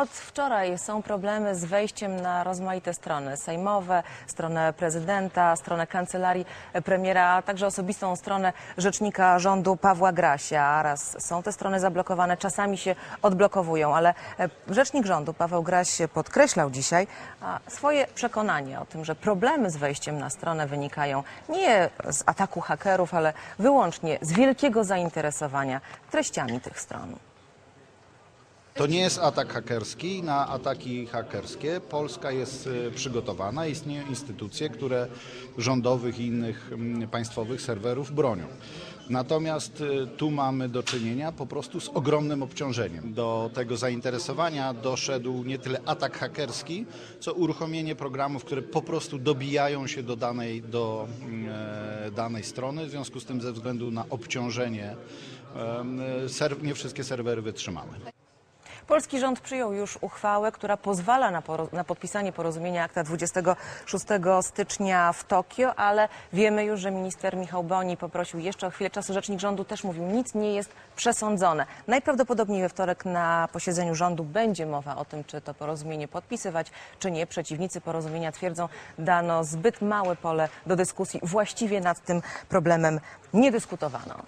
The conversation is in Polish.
Od wczoraj są problemy z wejściem na rozmaite strony sejmowe, stronę prezydenta, stronę kancelarii premiera, a także osobistą stronę rzecznika rządu Pawła Grasia. Raz są te strony zablokowane, czasami się odblokowują, ale e, rzecznik rządu Paweł Graś podkreślał dzisiaj swoje przekonanie o tym, że problemy z wejściem na stronę wynikają nie z ataku hakerów, ale wyłącznie z wielkiego zainteresowania treściami tych stron. To nie jest atak hakerski. Na ataki hakerskie Polska jest e, przygotowana. Istnieją instytucje, które rządowych i innych mm, państwowych serwerów bronią. Natomiast e, tu mamy do czynienia po prostu z ogromnym obciążeniem. Do tego zainteresowania doszedł nie tyle atak hakerski, co uruchomienie programów, które po prostu dobijają się do danej, do, mm, e, danej strony. W związku z tym ze względu na obciążenie serw- nie wszystkie serwery wytrzymały. Polski rząd przyjął już uchwałę, która pozwala na, poro- na podpisanie porozumienia akta 26 stycznia w Tokio, ale wiemy już, że minister Michał Boni poprosił jeszcze o chwilę czasu. Rzecznik rządu też mówił, nic nie jest przesądzone. Najprawdopodobniej we wtorek na posiedzeniu rządu będzie mowa o tym, czy to porozumienie podpisywać, czy nie. Przeciwnicy porozumienia twierdzą, dano zbyt małe pole do dyskusji. Właściwie nad tym problemem nie dyskutowano.